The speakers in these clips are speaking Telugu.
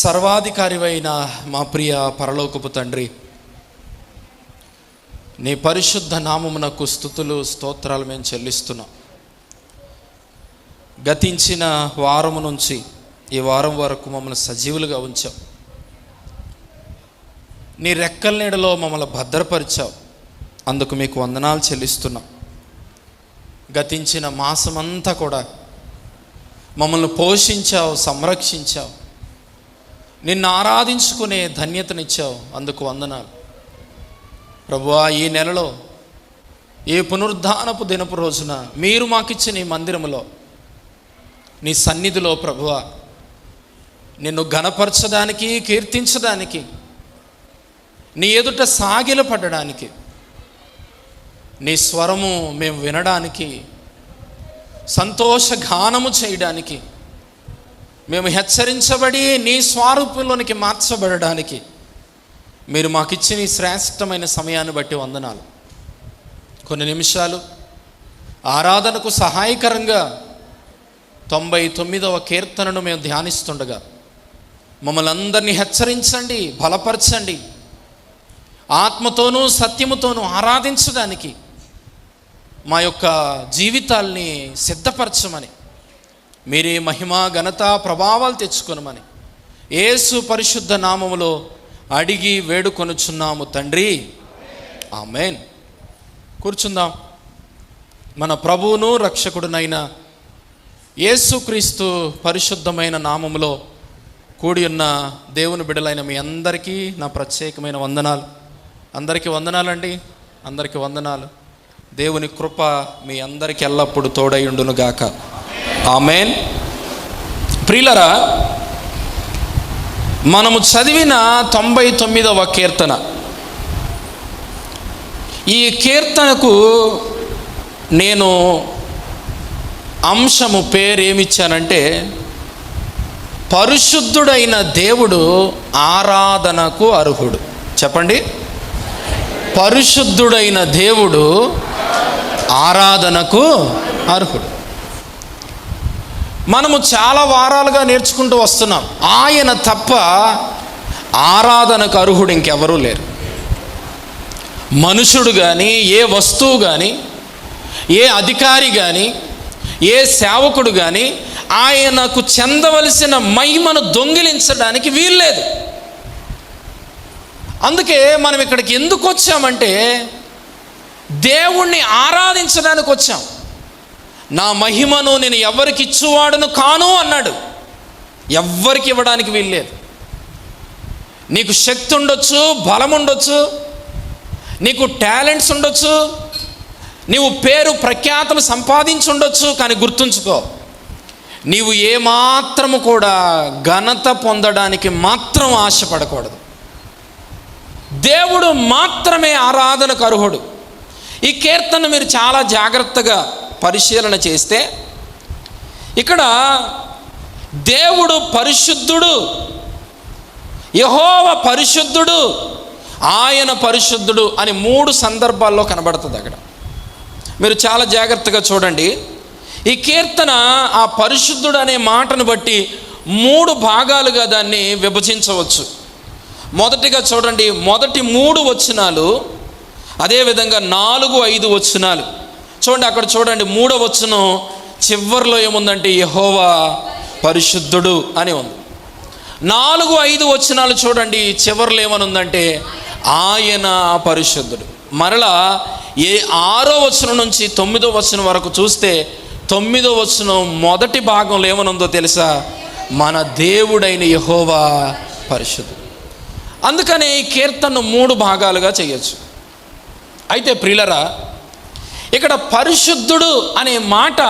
సర్వాధికారివైన మా ప్రియ పరలోకపు తండ్రి నీ పరిశుద్ధ నామమునకు స్థుతులు స్తోత్రాలు మేము చెల్లిస్తున్నాం. గతించిన వారము నుంచి ఈ వారం వరకు మమ్మల్ని సజీవులుగా ఉంచావు. నీ రెక్కల నీడలో మమ్మల్ని భద్రపరిచావు. అందుకు మీకు వందనాలు చెల్లిస్తున్నాం. గతించిన మాసమంతా కూడా మమ్మల్ని పోషించావు సంరక్షించావు. నిన్ను ఆరాధించుకునే ధన్యతనిచ్చావు అందుకు వందనాలు. ప్రభువా ఈ నెలలో ఈ పునరుద్ధానపు దినపు రోజున మీరు మాకిచ్చిన ఈ మందిరములో నీ సన్నిధిలో ప్రభువ నిన్ను ఘనపరచడానికి కీర్తించడానికి నీ ఎదుట సాగిల పడడానికి నీ స్వరము మేము వినడానికి సంతోష గానము చేయడానికి మేము హెచ్చరించబడి నీ స్వరూపంలోనికి మార్చబడడానికి మీరు మాకు ఇచ్చిన శ్రేష్టమైన సమయాన్ని బట్టి వందనాలు. కొన్ని నిమిషాలు ఆరాధనకు సహాయకరంగా తొంభై తొమ్మిదవ కీర్తనను మేము ధ్యానిస్తుండగా మమ్మల్ని అందరినీ హెచ్చరించండి బలపరచండి. ఆత్మతోనూ సత్యముతోనూ ఆరాధించడానికి మా యొక్క జీవితాల్ని సిద్ధపరచమని మీరే మహిమ ఘనత ప్రభావాలు తెచ్చుకొనమని ఏసు పరిశుద్ధ నామములో అడిగి వేడుకొనుచున్నాము తండ్రి. ఆమెన్. కూర్చుందాం. మన ప్రభువును రక్షకుడునైన యేసుక్రీస్తు పరిశుద్ధమైన నామములో కూడి ఉన్న దేవుని బిడలైన మీ అందరికీ నా ప్రత్యేకమైన వందనాలు. అందరికీ వందనాలండి. అందరికీ వందనాలు. దేవుని కృప మీ అందరికీ ఎల్లప్పుడూ తోడైండును గాక ఆమెన్. ప్రియులరా మనము చదివిన తొంభై తొమ్మిదవ కీర్తన. ఈ కీర్తనకు నేను అంశము పేరేమిచ్చానంటే పరిశుద్ధుడైన దేవుడు ఆరాధనకు అర్హుడు. చెప్పండి. పరిశుద్ధుడైన దేవుడు ఆరాధనకు అర్హుడు. మనము చాలా వారాలుగా నేర్చుకుంటూ వస్తున్నాం. ఆయన తప్ప ఆరాధనకు అర్హుడు ఇంకెవరూ లేరు. మనుషుడు కానీ ఏ వస్తువు కానీ ఏ అధికారి కానీ ఏ సేవకుడు కానీ ఆయనకు చెందవలసిన మహిమను దొంగిలించడానికి వీల్లేదు అందుకే మనం ఇక్కడికి ఎందుకు వచ్చామంటే దేవుణ్ణి ఆరాధించడానికి వచ్చాం. నా మహిమను నేను ఎవరికి ఇచ్చువాడును కాను అన్నాడు. ఎవ్వరికి ఇవ్వడానికి వీల్లేదు నీకు శక్తి ఉండొచ్చు బలం ఉండొచ్చు నీకు టాలెంట్స్ ఉండొచ్చు నీవు పేరు ప్రఖ్యాతలు సంపాదించి ఉండొచ్చు కానీ గుర్తుంచుకో నీవు ఏమాత్రము కూడా ఘనత పొందడానికి మాత్రం ఆశపడకూడదు. దేవుడు మాత్రమే ఆరాధనకు అర్హుడు. ఈ కీర్తన మీరు చాలా జాగ్రత్తగా పరిశీలన చేస్తే ఇక్కడ దేవుడు పరిశుద్ధుడు యహోవ పరిశుద్ధుడు ఆయన పరిశుద్ధుడు అని మూడు సందర్భాల్లో కనబడుతుంది అక్కడ. మీరు చాలా జాగ్రత్తగా చూడండి. ఈ కీర్తన ఆ పరిశుద్ధుడు అనే మాటను బట్టి మూడు భాగాలుగా దాన్ని విభజించవచ్చు. మొదటిగా చూడండి మొదటి మూడు వచనాలు అదేవిధంగా నాలుగు ఐదు వచనాలు. చూడండి అక్కడ చూడండి మూడో వచ్చును చివరిలో ఏముందంటే యహోవా పరిశుద్ధుడు అని ఉంది. నాలుగు ఐదు వచనాలు చూడండి చివరిలో ఏమనుందంటే ఆయన పరిశుద్ధుడు. మరలా ఏ ఆరో వచనం నుంచి తొమ్మిదో వచనం వరకు చూస్తే తొమ్మిదో వచనం మొదటి భాగంలో ఏమనుందో తెలుసా? మన దేవుడైన యహోవా పరిశుద్ధుడు. అందుకని ఈ కీర్తనను మూడు భాగాలుగా చేయొచ్చు. అయితే ప్రిలరా ఇక్కడ పరిశుద్ధుడు అనే మాట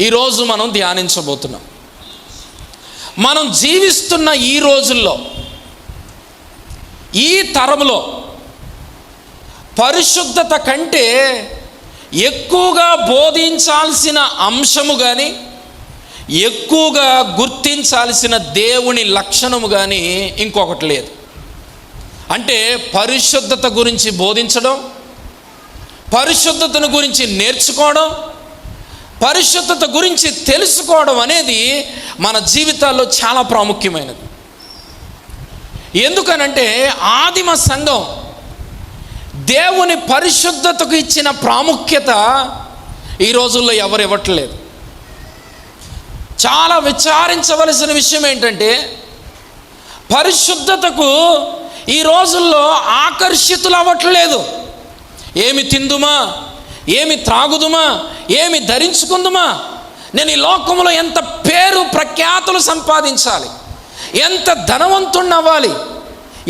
ఈరోజు మనం ధ్యానించబోతున్నాం. మనం జీవిస్తున్న ఈ రోజుల్లో ఈ తరములో పరిశుద్ధత కంటే ఎక్కువగా బోధించాల్సిన అంశము కానీ ఎక్కువగా గుర్తించాల్సిన దేవుని లక్షణము కానీ ఇంకొకటి లేదు. అంటే పరిశుద్ధత గురించి బోధించడం పరిశుద్ధతను గురించి నేర్చుకోవడం పరిశుద్ధత గురించి తెలుసుకోవడం అనేది మన జీవితాల్లో చాలా ప్రాముఖ్యమైనది. ఎందుకనంటే ఆదిమ సంఘం దేవుని పరిశుద్ధతకు ఇచ్చిన ప్రాముఖ్యత ఈ రోజుల్లో ఎవరు ఇవ్వట్లేదు. చాలా విచారించవలసిన విషయం ఏంటంటే పరిశుద్ధతకు ఈ రోజుల్లో ఆకర్షితులు అవ్వట్లేదు. ఏమి తిందుమా? ఏమి త్రాగుదుమా? ఏమి ధరించుకుందుమా? నేను ఈ లోకంలో ఎంత పేరు ప్రఖ్యాతులు సంపాదించాలి? ఎంత ధనవంతుణ్ణి అవ్వాలి?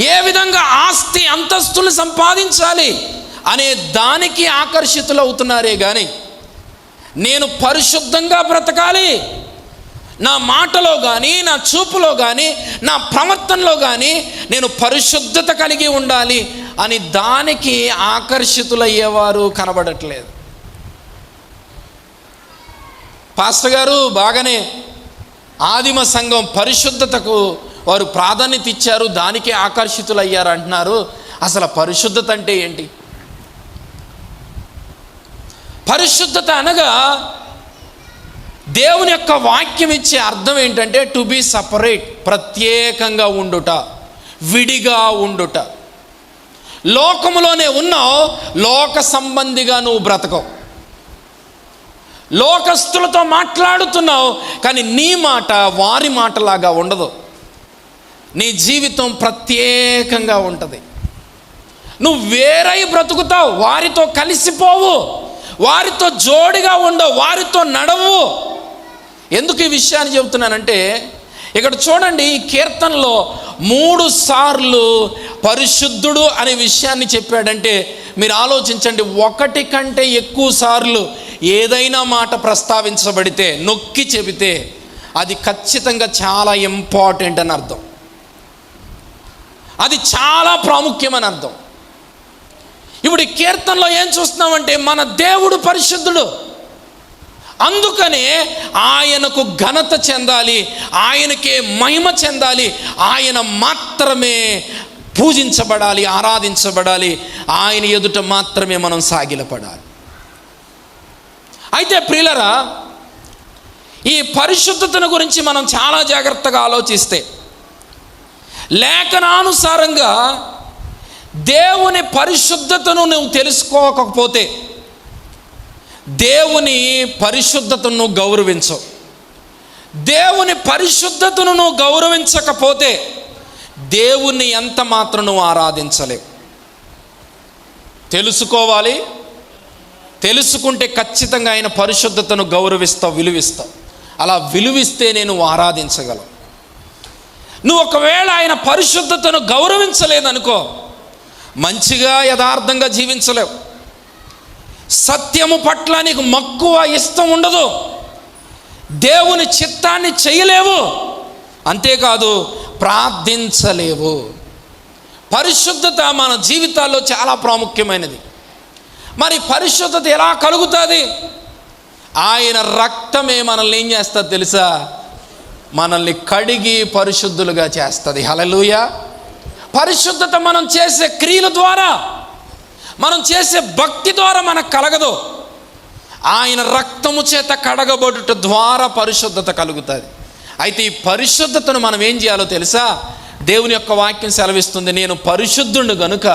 ఏ విధంగా ఆస్తి అంతస్తులు సంపాదించాలి? అనే దానికి ఆకర్షితులు అవుతున్నారే కానీ నేను పరిశుద్ధంగా బ్రతకాలి? నా మాటలో కానీ నా చూపులో కానీ నా ప్రవర్తనలో కానీ నేను పరిశుద్ధత కలిగి ఉండాలి అని దానికి ఆకర్షితులయ్యేవారు కనబడట్లేదు. పాస్టర్ గారు బాగానే ఆదిమ సంఘం పరిశుద్ధతకు వారు ప్రాధాన్యత ఇచ్చారు దానికే ఆకర్షితులయ్యారు అంటున్నారు. అసలు పరిశుద్ధత అంటే ఏంటి? పరిశుద్ధత అనగా దేవుని యొక్క వాక్యం ఇచ్చే అర్థం ఏంటంటే టు బి సపరేట్ ప్రత్యేకంగా ఉండుట విడిగా ఉండుట. లోకములోనే ఉన్నావు లోక సంబంధిగా నువ్వు బ్రతకవు. లోకస్తులతో మాట్లాడుతున్నావు కానీ నీ మాట వారి మాటలాగా ఉండదు. నీ జీవితం ప్రత్యేకంగా ఉంటుంది. నువ్వు వేరై బ్రతుకుతావు వారితో కలిసిపోవు వారితో జోడిగా ఉండవు వారితో నడవు. ఎందుకు ఈ విషయాన్ని చెబుతున్నానంటే ఇక్కడ చూడండి ఈ కీర్తనలో మూడు సార్లు పరిశుద్ధుడు అనే విషయాన్ని చెప్పాడంటే మీరు ఆలోచించండి ఒకటి కంటే ఎక్కువ సార్లు ఏదైనా మాట ప్రస్తావించబడితే నొక్కి చెబితే అది ఖచ్చితంగా చాలా ఇంపార్టెంట్ అని అర్థం. అది చాలా ప్రాముఖ్యమని అర్థం. ఇప్పుడు ఈ కీర్తనలో ఏం చూస్తున్నామంటే మన దేవుడు పరిశుద్ధుడు. అందుకనే ఆయనకు ఘనత చెందాలి ఆయనకే మహిమ చెందాలి ఆయన మాత్రమే పూజించబడాలి ఆరాధించబడాలి ఆయన ఎదుట మాత్రమే మనం సాగిలపడాలి. అయితే ప్రియులరా ఈ పరిశుద్ధతను గురించి మనం చాలా జాగ్రత్తగా ఆలోచిస్తే లేఖనానుసారంగా దేవుని పరిశుద్ధతను నువ్వు తెలుసుకోకపోతే దేవుని పరిశుద్ధతను గౌరవించవు దేవుని పరిశుద్ధతను నువ్వు గౌరవించకపోతే దేవుణ్ణి ఎంత మాత్రం నువ్వు ఆరాధించలేవు తెలుసుకోవాలి. తెలుసుకుంటే ఖచ్చితంగా ఆయన పరిశుద్ధతను గౌరవిస్తావు విలువిస్తావు అలా విలువిస్తే నేను ఆరాధించగలవు నువ్వు ఒకవేళ ఆయన పరిశుద్ధతను గౌరవించలేదనుకో మంచిగా యథార్థంగా జీవించలేవు. సత్యము పట్ల నీకు మక్కువ ఇష్టం ఉండదు. దేవుని చిత్తాన్ని చేయలేవు. అంతేకాదు ప్రార్థించలేవు. పరిశుద్ధత మన జీవితాల్లో చాలా ప్రాముఖ్యమైనది. మరి పరిశుద్ధత ఎలా కలుగుతుంది? ఆయన రక్తమే మనల్ని ఏం చేస్తుంది తెలుసా? మనల్ని కడిగి పరిశుద్ధులుగా చేస్తుంది. హలలుయ పరిశుద్ధత మనం చేసే క్రియల ద్వారా మనం చేసే భక్తి ద్వారా మనకు కలగదు. ఆయన రక్తము చేత కడగబడుట ద్వారా పరిశుద్ధత కలుగుతుంది. అయితే ఈ పరిశుద్ధతను మనం ఏం చేయాలో తెలుసా? దేవుని యొక్క వాక్యం సెలవిస్తుంది నేను పరిశుద్ధుడు గనుక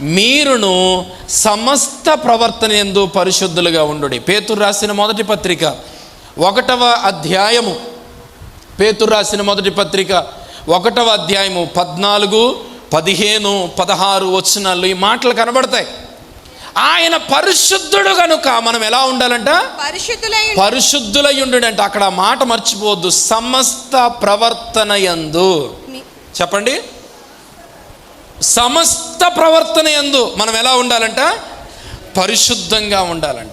మీరును సమస్త ప్రవర్తన ఎందు పరిశుద్ధులుగా ఉండు పేతురు రాసిన మొదటి పత్రిక ఒకటవ అధ్యాయము. పేతురు రాసిన మొదటి పత్రిక ఒకటవ అధ్యాయము పద్నాలుగు పదిహేను పదహారు వచనాలు ఈ మాటలు కనబడతాయి. ఆయన పరిశుద్ధుడు కనుక మనం ఎలా ఉండాలంట? పరిశుద్ధులై పరిశుద్ధులై ఉండుడంట. అక్కడ మాట మర్చిపోవద్దు. సమస్త ప్రవర్తన యందు. మీ- చెప్పండి. సమస్త ప్రవర్తన యందు మనం ఎలా ఉండాలంట? పరిశుద్ధంగా ఉండాలంట.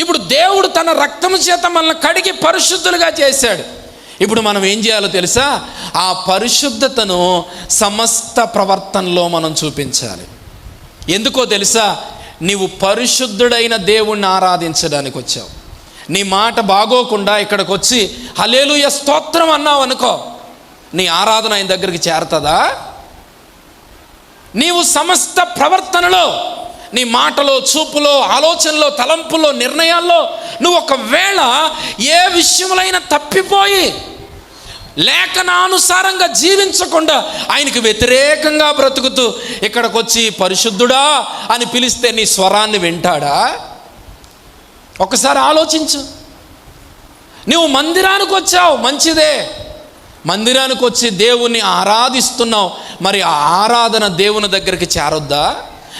ఇప్పుడు దేవుడు తన రక్తము చేత మనల్ని కడిగి పరిశుద్ధులుగా చేశాడు. ఇప్పుడు మనం ఏం చేయాలో తెలుసా? ఆ పరిశుద్ధతను సమస్త ప్రవర్తనలో మనం చూపించాలి. ఎందుకో తెలుసా? నీవు పరిశుద్ధుడైన దేవుణ్ణి ఆరాధించడానికి వచ్చావు. నీ మాట బాగోకుండా ఇక్కడికి వచ్చి హలేలుయ స్తోత్రం అన్నావు అనుకో నీ ఆరాధన ఆయన దగ్గరికి చేరుతుందా? నీవు సమస్త ప్రవర్తనలో నీ మాటలో చూపులో ఆలోచనలో తలంపులో నిర్ణయాల్లో నువ్వు ఒకవేళ ఏ విషయములైనా తప్పిపోయి లేఖనానుసారంగా జీవించకుండా ఆయనకి వ్యతిరేకంగా బ్రతుకుతూ ఇక్కడికి వచ్చి పరిశుద్ధుడా అని పిలిస్తే నీ స్వరాన్ని వింటాడా? ఒకసారి ఆలోచించు. నువ్వు మందిరానికి వచ్చావు మంచిదే. మందిరానికి వచ్చి దేవుణ్ణి ఆరాధిస్తున్నావు. మరి ఆ ఆరాధన దేవుని దగ్గరికి చేరొద్దా?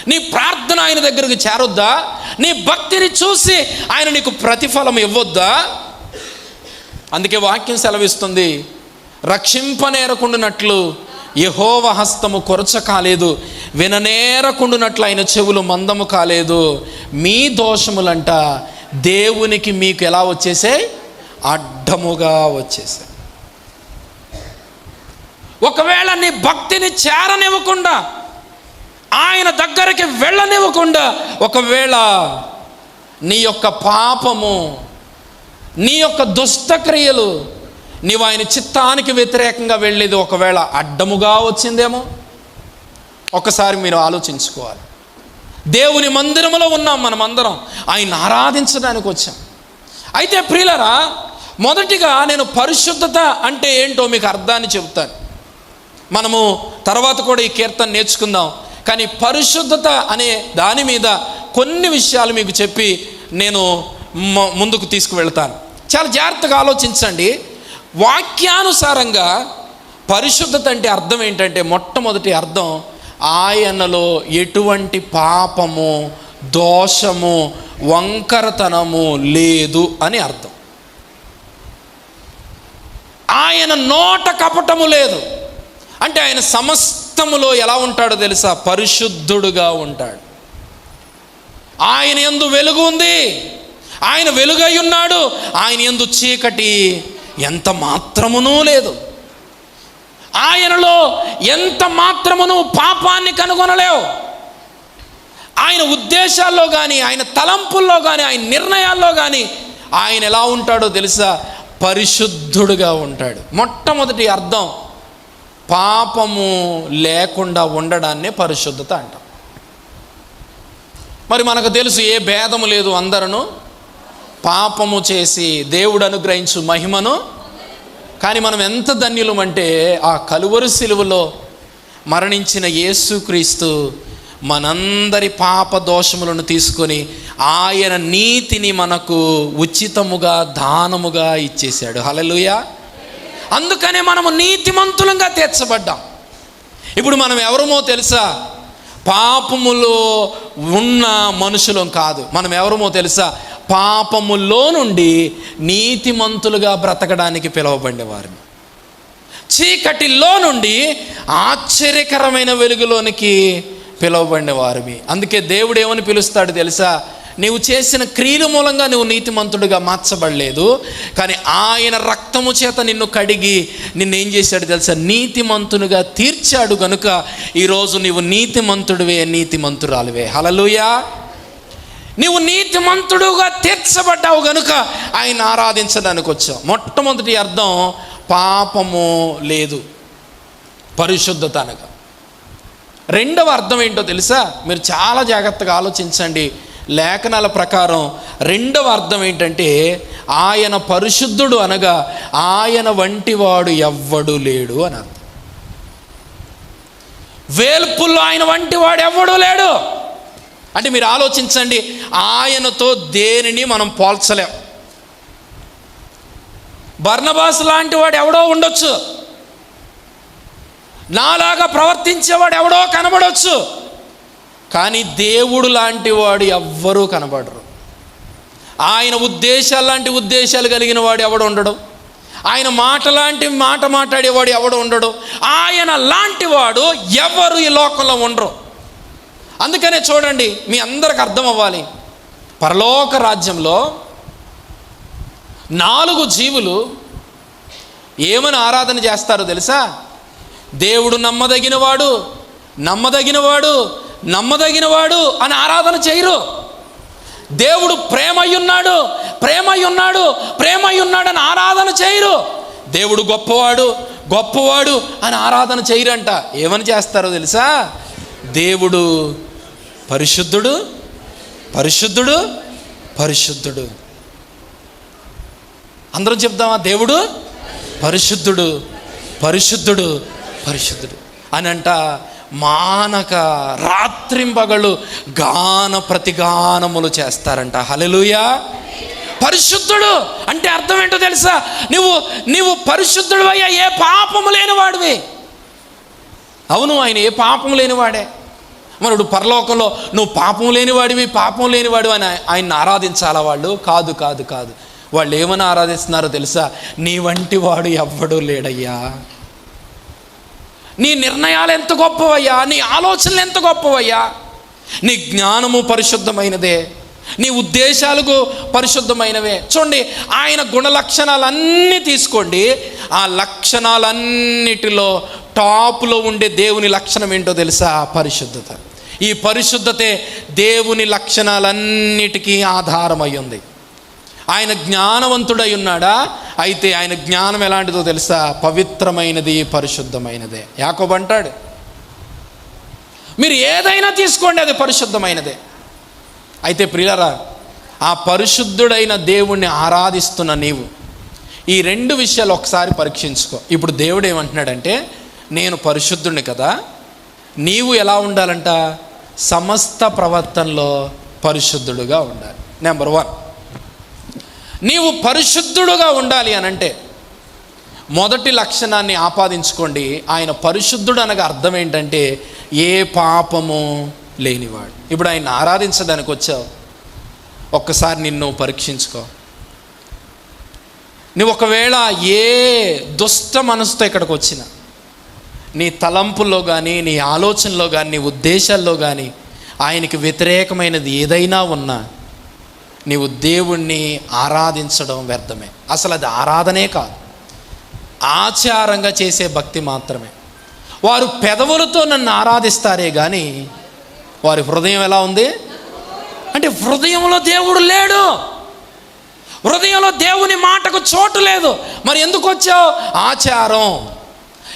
నీ ప్రార్థన ఆయన దగ్గరికి చేరొద్దా? నీ భక్తిని చూసి ఆయన నీకు ప్రతిఫలం ఇవ్వొద్దా? అందుకే వాక్యం సెలవిస్తుంది. రక్షింపనేరకుండునట్లు యహోవ హస్తము కొరచ కాలేదు విననేరకుండునట్లు ఆయన చెవులు మందము కాలేదు. మీ దోషములంట దేవునికి మీకు ఎలా వచ్చేసే? అడ్డముగా వచ్చేసాయి ఒకవేళ నీ భక్తిని చేరనివ్వకుండా ఆయన దగ్గరికి వెళ్ళనివ్వకుండా ఒకవేళ నీ యొక్క పాపము నీ యొక్క దుష్టక్రియలు నీవు ఆయన చిత్తానికి వ్యతిరేకంగా వెళ్ళేది ఒకవేళ అడ్డముగా వచ్చిందేమో? ఒకసారి మీరు ఆలోచించుకోవాలి. దేవుని మందిరములో ఉన్నాం మనమందరం. ఆయన ఆరాధించడానికి వచ్చాం. అయితే ప్రియులరా మొదటిగా నేను పరిశుద్ధత అంటే ఏంటో మీకు అర్థాన్ని చెబుతాను. మనము తర్వాత కూడా ఈ కీర్తన నేర్చుకుందాం. కానీ పరిశుద్ధత అనే దాని మీద కొన్ని విషయాలు మీకు చెప్పి నేను ముందుకు తీసుకువెళ్తాను. చాలా జాగ్రత్తగా ఆలోచించండి. వాక్యానుసారంగా పరిశుద్ధత అంటే అర్థం ఏంటంటే మొట్టమొదటి అర్థం ఆయనలో ఎటువంటి పాపము దోషము వంకరతనము లేదు అని అర్థం. ఆయన నోట కపటము లేదు. అంటే ఆయన సమస్తములో ఎలా ఉంటాడో తెలుసా? పరిశుద్ధుడుగా ఉంటాడు. ఆయన ఎందు వెలుగు ఉంది. ఆయన వెలుగై ఉన్నాడు. ఆయన ఎందు చీకటి ఎంత మాత్రమునూ లేదు. ఆయనలో ఎంత మాత్రమును పాపాన్ని కనుగొనలేవు. ఆయన ఉద్దేశాల్లో కానీ ఆయన తలంపుల్లో కానీ ఆయన నిర్ణయాల్లో కానీ ఆయన ఎలా ఉంటాడో తెలుసా? పరిశుద్ధుడుగా ఉంటాడు. మొట్టమొదటి అర్థం పాపము లేకుండా ఉండడాన్నే పరిశుద్ధత అంటాం. మరి మనకు తెలుసు ఏ భేదము లేదు అందరూ పాపము చేసి దేవుడు అనుగ్రహించు మహిమను. కానీ మనం ఎంత ధన్యులం అంటే ఆ కలువరు సిలువలో మరణించిన యేసుక్రీస్తు మనందరి పాప దోషములను తీసుకొని ఆయన నీతిని మనకు ఉచితముగా దానముగా ఇచ్చేశాడు. హలలుయ అందుకనే మనము నీతిమంతులంగా తీర్చబడ్డాం. ఇప్పుడు మనం ఎవరమో తెలుసా? పాపములో ఉన్న మనుషులం కాదు. మనం ఎవరమో తెలుసా? పాపములో నుండి నీతిమంతులుగా బ్రతకడానికి పిలువబడిన వారిని చీకటిలో నుండి ఆశ్చర్యకరమైన వెలుగులోనికి పిలువబడిన అందుకే దేవుడు ఏమని పిలుస్తాడు తెలుసా? నీవు చేసిన క్రియల మూలంగా నువ్వు నీతిమంతుడిగా మార్చబడలేదు కానీ ఆయన రక్తము చేత నిన్ను కడిగి నిన్ను ఏం చేశాడు తెలుసా? నీతిమంతునిగా తీర్చాడు గనుక ఈరోజు నీవు నీతిమంతుడివే నీతిమంతురాలివే. హలలుయా నీవు నీతిమంతుడుగా తీర్చబడ్డావు గనుక ఆయన ఆరాధించడానికి వచ్చావు. మొట్టమొదటి అర్థం పాపము లేదు. పరిశుద్ధత అనగా రెండవ అర్థం ఏంటో తెలుసా? మీరు చాలా జాగ్రత్తగా ఆలోచించండి. లేఖనాల ప్రకారం రెండవ అర్థం ఏంటంటే ఆయన పరిశుద్ధుడు అనగా ఆయన వంటివాడు ఎవ్వడు లేడు అని అర్థం. వేల్పుల్లో ఆయన వంటివాడు ఎవ్వడు లేడు. అంటే మీరు ఆలోచించండి ఆయనతో దేనిని మనం పోల్చలేం. బర్ణబాస్ లాంటి వాడు ఎవడో ఉండొచ్చు. నాలాగా ప్రవర్తించేవాడు ఎవడో కనబడవచ్చు కానీ దేవుడు లాంటి వాడు ఎవ్వరూ కనబడరు. ఆయన ఉద్దేశాలు లాంటి ఉద్దేశాలు కలిగిన వాడు ఎవడు ఉండడు. ఆయన మాట లాంటి మాట మాట్లాడేవాడు ఎవడు ఉండడు. ఆయన లాంటి వాడు ఎవరు ఈ లోకంలో ఉండరు. అందుకనే చూడండి మీ అందరికి అర్థం అవ్వాలి. పరలోక రాజ్యంలో నాలుగు జీవులు ఏమని ఆరాధన చేస్తారో తెలుసా? దేవుడు నమ్మదగినవాడు నమ్మదగినవాడు నమ్మదగినవాడు అని ఆరాధన చేయరు. దేవుడు ప్రేమయ్యున్నాడు ప్రేమయ్యున్నాడు ప్రేమయ్యున్నాడు అని ఆరాధన చేయరు. దేవుడు గొప్పవాడు గొప్పవాడు అని ఆరాధన చేయరంట. ఏమని చేస్తారో తెలుసా? దేవుడు పరిశుద్ధుడు పరిశుద్ధుడు పరిశుద్ధుడు. అందరం చెప్దామా? దేవుడు పరిశుద్ధుడు పరిశుద్ధుడు పరిశుద్ధుడు. అని అంట మానక రాత్రింపగలు గాన ప్రతిగానములు చేస్తారంట. హలలుయా పరిశుద్ధుడు అంటే అర్థం ఏంటో తెలుసా? నువ్వు నువ్వు పరిశుద్ధుడు అయ్యా ఏ పాపము లేని వాడివి అవును ఆయన ఏ పాపం లేనివాడే? మరుడు పరలోకంలో నువ్వు పాపం లేనివాడివి పాపం లేనివాడు అని ఆయన్ని ఆరాధించాలా వాళ్ళు? కాదు కాదు కాదు. వాళ్ళు ఏమని ఆరాధిస్తున్నారో తెలుసా? నీ వంటి వాడు ఎవ్వడూ లేడయ్యా. నీ నిర్ణయాలు ఎంత గొప్పవయ్యా? నీ ఆలోచనలు ఎంత గొప్పవయ్యా? నీ జ్ఞానము పరిశుద్ధమైనదే. నీ ఉద్దేశాలకు పరిశుద్ధమైనవే. చూడండి ఆయన గుణ లక్షణాలన్నీ తీసుకోండి. ఆ లక్షణాలన్నిటిలో టాప్లో ఉండే దేవుని లక్షణం ఏంటో తెలుసా? పరిశుద్ధత. ఈ పరిశుద్ధతే దేవుని లక్షణాలన్నిటికీ ఆధారమై ఉంది ఆయన జ్ఞానవంతుడై ఉన్నాడా? అయితే ఆయన జ్ఞానం ఎలాంటిదో తెలుసా? పవిత్రమైనది పరిశుద్ధమైనదే. యాకోబంటాడు మీరు ఏదైనా తీసుకోండి అది పరిశుద్ధమైనదే. అయితే ప్రియులరా ఆ పరిశుద్ధుడైన దేవుణ్ణి ఆరాధిస్తున్న నీవు ఈ రెండు విషయాలు ఒకసారి పరీక్షించుకో. ఇప్పుడు దేవుడు ఏమంటున్నాడంటే నేను పరిశుద్ధుడిని కదా నీవు ఎలా ఉండాలంట? సమస్త ప్రవర్తనలో పరిశుద్ధుడుగా ఉండాలి. నెంబర్ వన్ నీవు పరిశుద్ధుడుగా ఉండాలి అని అంటే మొదటి లక్షణాన్ని ఆపాదించుకోండి. ఆయన పరిశుద్ధుడు అనగా అర్థం ఏంటంటే ఏ పాపము లేనివాడు. ఇప్పుడు ఆయన ఆరాధించడానికి వచ్చావు. ఒక్కసారి నిన్ను పరీక్షించుకో. నువ్వు ఒకవేళ ఏ దుష్ట మనసుతో ఇక్కడికి వచ్చినా నీ తలంపుల్లో కానీ నీ ఆలోచనలో కానీ నీ ఉద్దేశాల్లో కానీ ఆయనకి వ్యతిరేకమైనది ఏదైనా ఉన్నా నీవు దేవుణ్ణి ఆరాధించడం వ్యర్థమే. అసలు అది ఆరాధనే కాదు. ఆచారంగా చేసే భక్తి మాత్రమే. వారు పెదవులతో నన్ను ఆరాధిస్తారే కానీ వారి హృదయం ఎలా ఉంది? అంటే హృదయంలో దేవుడు లేడు. హృదయంలో దేవుని మాటకు చోటు లేదు. మరి ఎందుకు వచ్చావు? ఆచారం.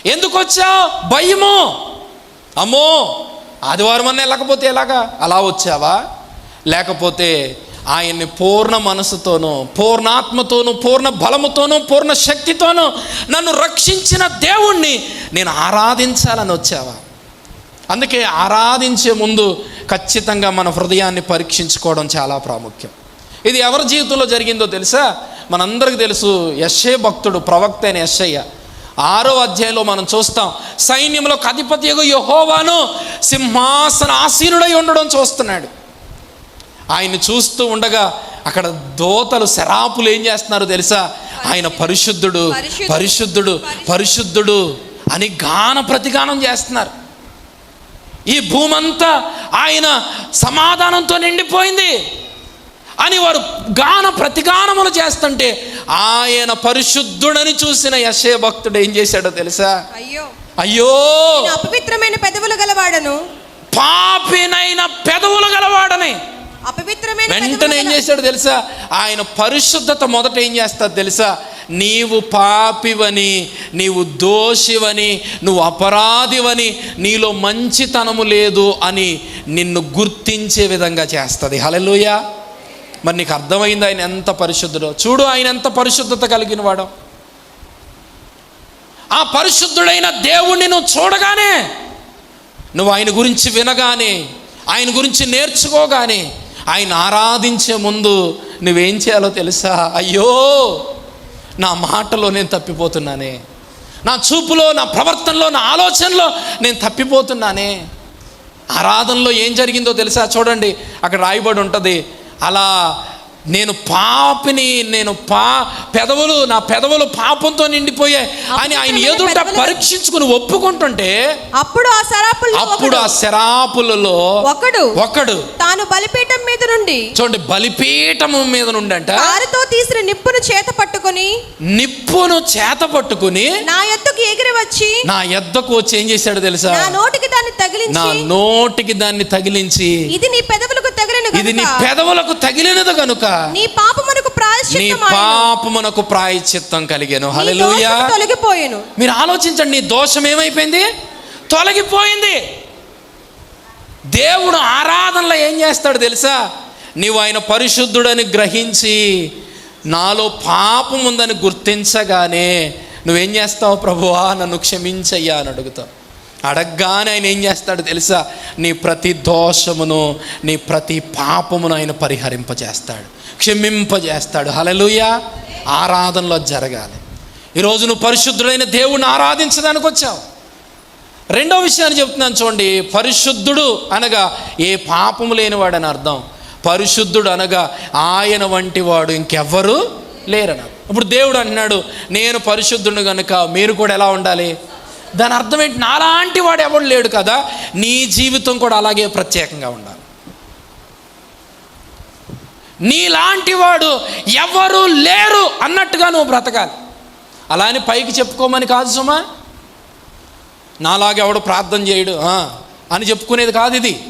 ఎందుకు వచ్చావు? భయము. అమ్మో ఆదివారం అన్న వెళ్ళకపోతే ఎలాగా? అలా వచ్చావా? లేకపోతే ఆయన్ని పూర్ణ మనసుతోనూ పూర్ణాత్మతోనూ పూర్ణ బలముతోనూ పూర్ణ శక్తితోనూ నన్ను రక్షించిన దేవుణ్ణి నేను ఆరాధించాలని వచ్చావా? అందుకే ఆరాధించే ముందు ఖచ్చితంగా మన హృదయాన్ని పరీక్షించుకోవడం చాలా ప్రాముఖ్యం. ఇది ఎవరి జీవితంలో జరిగిందో తెలుసా? మనందరికీ తెలుసు యశ్ఏ భక్తుడు ప్రవక్త అయిన యశ్ఐయ ఆరో అధ్యాయంలో మనం చూస్తాం సైన్యంలో అధిపతి యహోవాను సింహాసన ఆసీనుడై ఉండడం చూస్తున్నాడు. ఆయన్ని చూస్తూ ఉండగా అక్కడ దోతలు శరాపులు ఏం చేస్తున్నారు తెలుసా? ఆయన పరిశుద్ధుడు పరిశుద్ధుడు పరిశుద్ధుడు అని గాన ప్రతిగానం చేస్తున్నారు. ఈ భూమంతా ఆయన సమాధానంతో నిండిపోయింది. అని వారు గాన ప్రతిగానములు చేస్తుంటే ఆయన పరిశుద్ధుడని చూసిన యశే భక్తుడు ఏం చేశాడో తెలుసా? అయ్యో. అయ్యో! అపవిత్రమైన పెదవులు గలవాడను పాపినైన పెదవులు గలవాడని. అపవిత్రమైన వెంటనే ఏం చేశాడు తెలుసా? ఆయన పరిశుద్ధత మొదట ఏం చేస్తాడు తెలుసా? నీవు పాపివని నీవు దోషివని నువ్వు అపరాధివని నీలో మంచితనము లేదు అని నిన్ను గుర్తించే విధంగా చేస్తుంది. హలెలుయ మరి నీకు అర్థమైంది ఆయన ఎంత పరిశుద్ధుడో. చూడు ఆయన ఎంత పరిశుద్ధత కలిగిన వాడో. ఆ పరిశుద్ధుడైన దేవుణ్ణి నువ్వు చూడగానే నువ్వు ఆయన గురించి వినగానే ఆయన గురించి నేర్చుకోగానే ఆయన ఆరాధించే ముందు నువ్వేం చేయాలో తెలుసా? అయ్యో! నా మాటలో నేను తప్పిపోతున్నానే. నా చూపులో నా ప్రవర్తనలో నా ఆలోచనలో నేను తప్పిపోతున్నానే. ఆరాధనలో ఏం జరిగిందో తెలుసా? చూడండి అక్కడ రాయబడి ఉంటుంది. అలా నేను పాపిని నేను పా పెదవులు నా పెదవులు పాపంతో నిండిపోయాయి. అని ఆయన ఎదుట పరీక్షించుకుని ఒప్పుకుంటుంటే అప్పుడు ఆ సరాపుల్లో అప్పుడు ఆ శరాపులలో ఒకడు ఒకడు తాను బలిపీఠం మీద నుండి చూడండి బలిపీఠము మీద నుండంట కారుతో తీసిన నిప్పును చేత పట్టుకొని నిప్పును చేత పట్టుకుని నా ఎత్తుకు ఎగిరి వచ్చి నా ఎద్దకు వచ్చి ఏం చేశాడు తెలుసా? నా నోటికి దాన్ని నా తగిలించి నోటికి దాన్ని తగిలించి ఇది నీ పెదవులకు తగిలిన ఇది నీ పెదవులకు తగిలినది కనుక. నీ పాపమునకు నీ. పాపమునకు ప్రాయచిత్తం కలిగాను. హల్లెలూయా. తొలగిపోయెను. మీరు ఆలోచించండి నీ దోషం ఏమైపోయింది? తొలగిపోయింది. దేవుడు ఆరాధనలో ఏం చేస్తాడు తెలుసా? నీవు ఆయన పరిశుద్ధుడని గ్రహించి నాలో పాపం ఉందని గుర్తించగానే నువ్వేం చేస్తావు ప్రభువా? నన్ను క్షమించయ్యా అని అడుగుతావు. అడగగానే ఆయన ఏం చేస్తాడు తెలుసా? నీ ప్రతి దోషమును నీ ప్రతి పాపమును ఆయన పరిహరింపజేస్తాడు. క్షమింపజేస్తాడు. హలలుయ ఆరాధనలో జరగాలి. ఈరోజు నువ్వు పరిశుద్ధుడైన దేవుణ్ణి ఆరాధించడానికి వచ్చావు. రెండో విషయాన్ని చెప్తున్నాను చూడండి. పరిశుద్ధుడు అనగా ఏ పాపము లేనివాడని అర్థం. పరిశుద్ధుడు అనగా ఆయన వంటి వాడు ఇంకెవ్వరు లేరన్నారు ఇప్పుడు దేవుడు అంటున్నాడు నేను పరిశుద్ధుడు కనుక మీరు కూడా ఎలా ఉండాలి? దాని అర్థం ఏంటి? నాలాంటి వాడు ఎవడు లేడు కదా నీ జీవితం కూడా అలాగే ప్రత్యేకంగా ఉండాలి. నీలాంటి వాడు ఎవరు లేరు అన్నట్టుగా నువ్వు బ్రతకాలి. అలా అని పైకి చెప్పుకోమని కాదు సుమా. నాలాగెవడు ప్రార్థన చేయడు అని చెప్పుకునేది కాదు ఇది.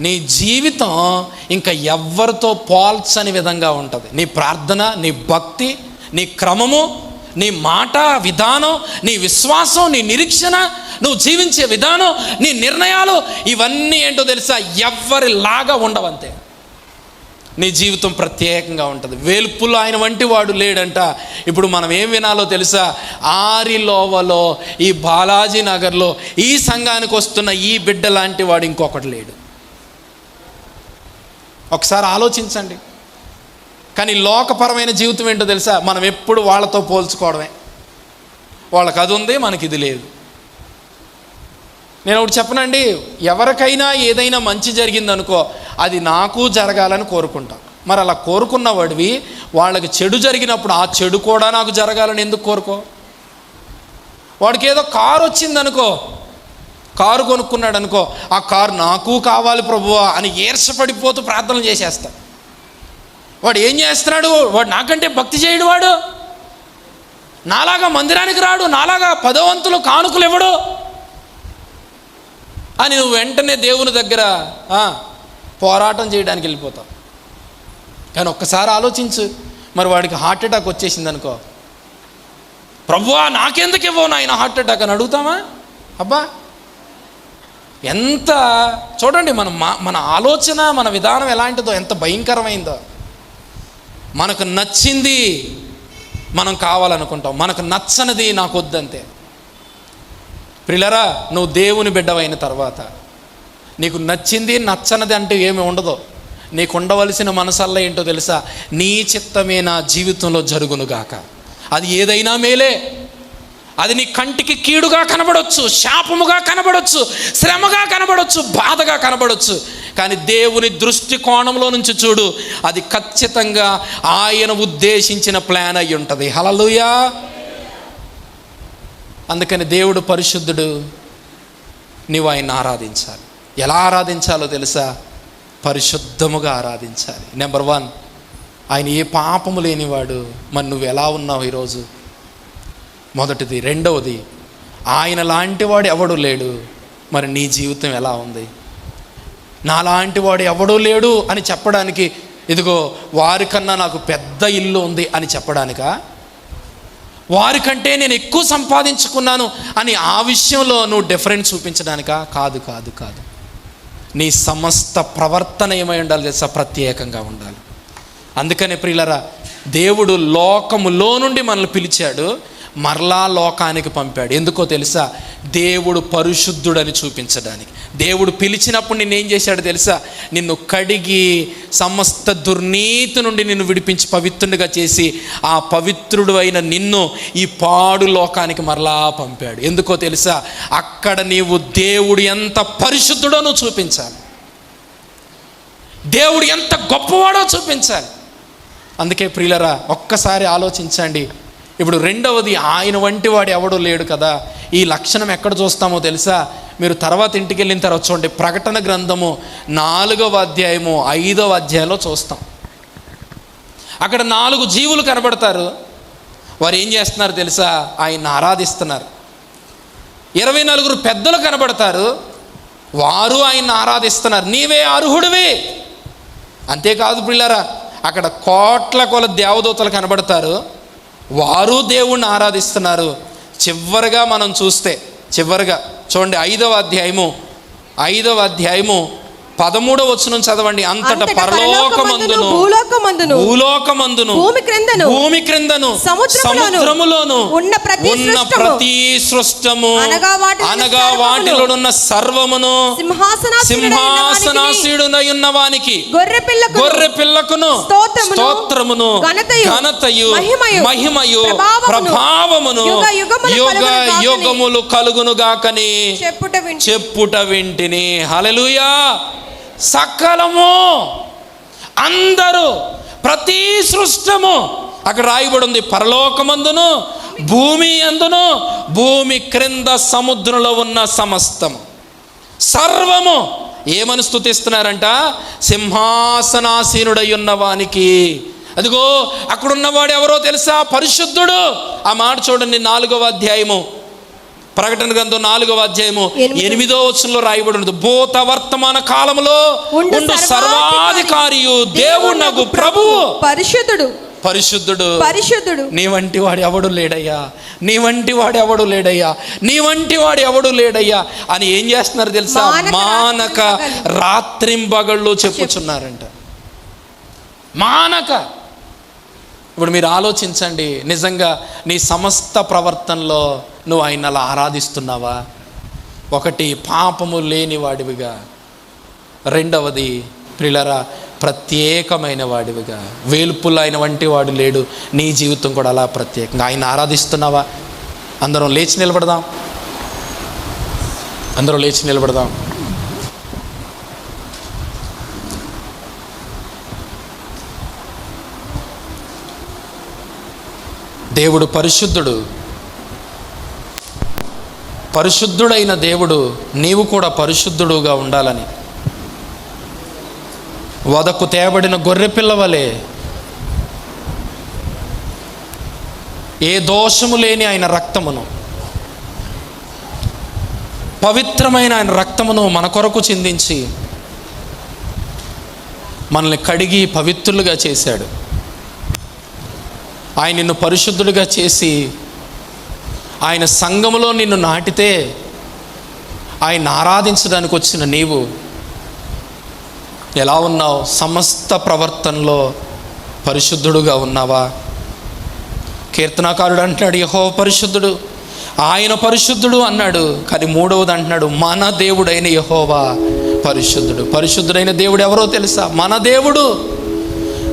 నీ జీవితం ఇంకా ఎవ్వరితో పోల్చని విధంగా ఉంటుంది. నీ ప్రార్థన నీ భక్తి నీ క్రమము నీ మాట విధానం నీ విశ్వాసం నీ నిరీక్షణ నువ్వు జీవించే విధానం నీ నిర్ణయాలు ఇవన్నీ ఏంటో తెలుసా? ఎవ్వరిలాగా ఉండవంతే. నీ జీవితం ప్రత్యేకంగా ఉంటుంది. వెలుపులు ఆయన వంటి వాడు లేడంట. ఇప్పుడు మనం ఏం వినాలో తెలుసా? ఆరిలోవలో ఈ బాలాజీ నగర్లో ఈ సంఘానికి వస్తున్న ఈ బిడ్డ లాంటి వాడు ఇంకొకటి లేడు. ఒకసారి ఆలోచించండి. కానీ లోకపరమైన జీవితం ఏంటో తెలుసా? మనం ఎప్పుడు వాళ్ళతో పోల్చుకోవడమే. వాళ్ళకి అది ఉంది మనకి ఇది లేదు. నేను ఒకటి చెప్పనండి ఎవరికైనా ఏదైనా మంచి జరిగిందనుకో అది నాకు జరగాలని కోరుకుంటాం. మరి అలా కోరుకున్న వాడివి వాళ్ళకి చెడు జరిగినప్పుడు ఆ చెడు కూడా నాకు జరగాలని ఎందుకు కోరుకో? వాడికి ఏదో కారు వచ్చిందనుకో కారు కొనుక్కున్నాడు అనుకో ఆ కారు నాకు కావాలి ప్రభువా అని ఈర్షపడిపోతూ ప్రార్థనలు చేసేస్తా. వాడు ఏం చేస్తున్నాడు? వాడు నాకంటే భక్తి చేయడు వాడు. నాలాగా మందిరానికి రాడు నాలాగా పదవంతులు కానుకలు ఇవ్వడు. అని నువ్వు వెంటనే దేవుని దగ్గర పోరాటం చేయడానికి వెళ్ళిపోతావు. కానీ ఒక్కసారి ఆలోచించు. మరి వాడికి హార్ట్ అటాక్ వచ్చేసింది అనుకో. ప్రభువా నాకెందుకు ఇవ్వవు నాయన హార్ట్ అటాక్? అని అడుగుతామా అబ్బా! ఎంత చూడండి మన మన ఆలోచన మన విధానం ఎలాంటిదో ఎంత భయంకరమైందో. మనకు నచ్చింది మనం కావాలనుకుంటాం. మనకు నచ్చనిది నాకు వద్దంతే. ప్రిలరా నువ్వు దేవుని బిడ్డవైన తర్వాత నీకు నచ్చింది నచ్చనిది అంటే ఏమి ఉండదు. నీకు ఉండవలసిన మనసల్లా ఏంటో తెలుసా? నీ చిత్తమే నా జీవితంలో జరుగునుగాక. అది ఏదైనా మేలే. అది నీ కంటికి కీడుగా కనబడొచ్చు శాపముగా కనబడొచ్చు శ్రమగా కనబడొచ్చు బాధగా కనబడొచ్చు. కానీ దేవుని దృష్టి కోణంలో నుంచి చూడు అది ఖచ్చితంగా ఆయన ఉద్దేశించిన ప్లాన్ అయి ఉంటుంది. హలలుయా అందుకని దేవుడు పరిశుద్ధుడు నీవు ఆయన ఆరాధించాలి. ఎలా ఆరాధించాలో తెలుసా? పరిశుద్ధముగా ఆరాధించాలి. నెంబర్ వన్ ఆయన ఏ పాపము లేనివాడు మరి నువ్వు ఎలా ఉన్నావు ఈరోజు? మొదటిది. రెండవది ఆయన లాంటి వాడు ఎవడు లేడు మరి నీ జీవితం ఎలా ఉంది? నాలాంటి వాడు ఎవడూ లేడు అని చెప్పడానికి ఇదిగో వారికన్నా నాకు పెద్ద ఇల్లు ఉంది అని చెప్పడానికా? వారికంటే నేను ఎక్కువ సంపాదించుకున్నాను అని ఆ విషయంలో నువ్వు డిఫరెన్స్ చూపించడానికా? కాదు కాదు కాదు. నీ సమస్త ప్రవర్తన ఏమై ఉండాలి తెలుసా? ప్రత్యేకంగా ఉండాలి. అందుకనే ప్రియులరా దేవుడు లోకములో నుండి మనల్ని పిలిచాడు. మరలా లోకానికి పంపాడు. ఎందుకో తెలుసా? దేవుడు పరిశుద్ధుడని చూపించడానికి. దేవుడు పిలిచినప్పుడు నేనేం చేశాడు తెలుసా? నిన్ను కడిగి సమస్త దుర్నీతి నుండి నిన్ను విడిపించి పవిత్రుడిగా చేసి ఆ పవిత్రుడు అయిన నిన్ను ఈ పాడు లోకానికి మరలా పంపాడు. ఎందుకో తెలుసా? అక్కడ నీవు దేవుడు ఎంత పరిశుద్ధుడో నువ్వు చూపించాలి. దేవుడు ఎంత గొప్పవాడో చూపించాలి. అందుకే ప్రియులరా ఒక్కసారి ఆలోచించండి. ఇప్పుడు రెండవది ఆయన వంటి వాడు ఎవడు లేడు కదా. ఈ లక్షణం ఎక్కడ చూస్తామో తెలుసా? మీరు తర్వాత ఇంటికి వెళ్ళిన తర్వాత చూడండి. ప్రకటన గ్రంథము నాలుగవ అధ్యాయము ఐదవ అధ్యాయంలో చూస్తాం. అక్కడ నాలుగు జీవులు కనబడతారు. వారు ఏం చేస్తున్నారు తెలుసా? ఆయన్ని ఆరాధిస్తున్నారు. ఇరవై నలుగురు పెద్దలు కనబడతారు. వారు ఆయన్ని ఆరాధిస్తున్నారు. నీవే అర్హుడివి. అంతేకాదు పిల్లరా అక్కడ కోట్ల కొల దేవదూతలు కనబడతారు. వారు దేవుణ్ణి ఆరాధిస్తున్నారు. చివరిగా మనం చూస్తే చివరిగా చూడండి ఐదవ అధ్యాయము ఐదవ అధ్యాయము పదమూడవ వచనం చదవండి. అంతట పరలోకమందును. భూలోకమందును. భూలోకమందును. భూమి క్రిందను. భూమి క్రిందను. సముద్రములోను. ఉన్న ప్రతి ఉన్న ప్రతి సృష్టము. అనగా వాటిలో అనగా సర్వమును. సింహాసనాసీడునై ఉన్న వానికి. గొర్రె పిల్లకు గొర్రె పిల్లకును స్తోత్రమును, ఘనతయు, మహిమయు, ప్రభావమును, యుగ యుగములు యుగ కలుగును గాకని. చెప్పుట వింటు చెప్పుట వింటిని. హల్లెలూయా. సకలము అందరూ ప్రతి సృష్టము. అక్కడ రాయబడి ఉంది పరలోకమందును భూమి అందును భూమి క్రింద సముద్రంలో ఉన్న సమస్తము సర్వము ఏమని స్థుతిస్తున్నారంట సింహాసనాసీనుడై ఉన్నవానికి అదిగో అక్కడున్నవాడు ఎవరో తెలుసా? పరిశుద్ధుడు. ఆ మాట చూడండి నాలుగవ అధ్యాయము. ప్రకటన గ్రంథం నాలుగవ అధ్యాయము ఎనిమిదో- వచనంలో రాయబడి ఉన్నది భూత వర్తమాన కాలములో ఉండు సర్వాధికారియు, దేవునగు ప్రభువు పరిశుద్ధుడు. పరిశుద్ధుడు. పరిశుద్ధుడు. నీ వంటి వాడు ఎవడు లేడయ్యా? నీ వంటి వాడు ఎవడు లేడయ్యా? నీ వంటి వాడు ఎవడు లేడయ్యా? అని ఏం చేస్తున్నారు తెలుసా? మానక మానక రాత్రింబగళ్ళు. చెప్పుచున్నారంట. మానక. ఇప్పుడు మీరు ఆలోచించండి. నిజంగా నీ సమస్త ప్రవర్తనలో నువ్వు ఆయన అలా ఆరాధిస్తున్నావా? ఒకటి పాపము లేని వాడివిగా రెండవది ప్రిలరా ప్రత్యేకమైన వాడివిగా. వేల్పులైన వంటి వాడు లేడు. నీ జీవితం కూడా అలా ప్రత్యేకంగా. ఆయన ఆరాధిస్తున్నావా? అందరం లేచి నిలబడదాం. అందరం లేచి నిలబడదాం. దేవుడు పరిశుద్ధుడు. పరిశుద్ధుడైన దేవుడు నీవు కూడా పరిశుద్ధుడుగా ఉండాలని. వదకు తేబడిన గొర్రెపిల్లవలే ఏ దోషము లేని ఆయన రక్తమును పవిత్రమైన ఆయన రక్తమును మన కొరకు చిందించి మనల్ని కడిగి పవిత్రులుగా చేశాడు. ఆయన నిన్ను పరిశుద్ధుడిగా చేసి ఆయన సంఘములో నిన్ను నాటితే ఆయన ఆరాధించడానికి వచ్చిన నీవు ఎలా ఉన్నావు? సమస్త ప్రవర్తనలో పరిశుద్ధుడుగా ఉన్నావా? కీర్తనాకారుడు అంటున్నాడు యహో పరిశుద్ధుడు ఆయన పరిశుద్ధుడు అన్నాడు. కానీ మూడవది అంటున్నాడు మన దేవుడైన యహోవా పరిశుద్ధుడు. పరిశుద్ధుడైన దేవుడు ఎవరో తెలుసా? మన దేవుడు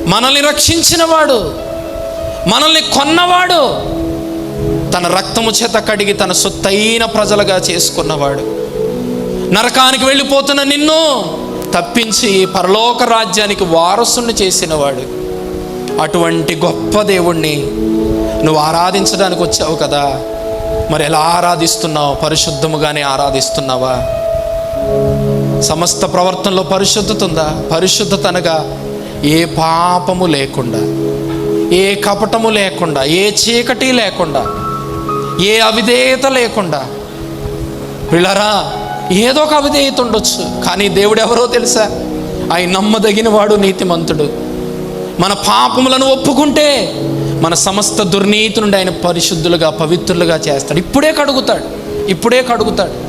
మనల్ని రక్షించినవాడు మనల్ని కొన్నవాడు. తన రక్తము చేత కడిగి తన సొత్తైన ప్రజలుగా చేసుకున్నవాడు. నరకానికి వెళ్ళిపోతున్న నిన్ను తప్పించి పరలోక రాజ్యానికి వారసుని చేసినవాడు. అటువంటి గొప్ప దేవుణ్ణి నువ్వు ఆరాధించడానికి వచ్చావు కదా. మరి ఎలా ఆరాధిస్తున్నావు? పరిశుద్ధముగానే ఆరాధిస్తున్నావా? సమస్త ప్రవర్తనలో పరిశుద్ధత ఉందా పరిశుద్ధత అనగా ఏ పాపము లేకుండా ఏ కపటము లేకుండా ఏ చీకటి లేకుండా ఏ అవిధేయత లేకుండా. పిల్లరా ఏదో ఒక అవిధేయత ఉండొచ్చు కానీ దేవుడు ఎవరో తెలుసా? ఆయన నమ్మదగిన వాడు నీతిమంతుడు. మన పాపములను ఒప్పుకుంటే మన సమస్త దుర్నీతి నుండి ఆయన పరిశుద్ధులుగా పవిత్రులుగా చేస్తాడు. ఇప్పుడే కడుగుతాడు ఇప్పుడే కడుగుతాడు.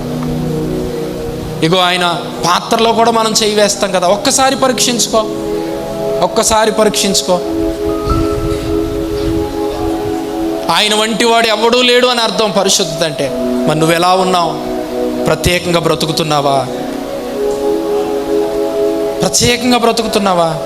ఇగో ఆయన పాత్రలో కూడా మనం చేయి వేస్తాం కదా ఒక్కసారి పరీక్షించుకో ఒక్కసారి పరీక్షించుకో. ఆయన వంటి వాడు ఎవడూ లేడు అని అర్థం పరిశుద్ధత అంటే. మరి నువ్వు ఎలా ఉన్నావు? ప్రత్యేకంగా బ్రతుకుతున్నావా? ప్రత్యేకంగా బ్రతుకుతున్నావా?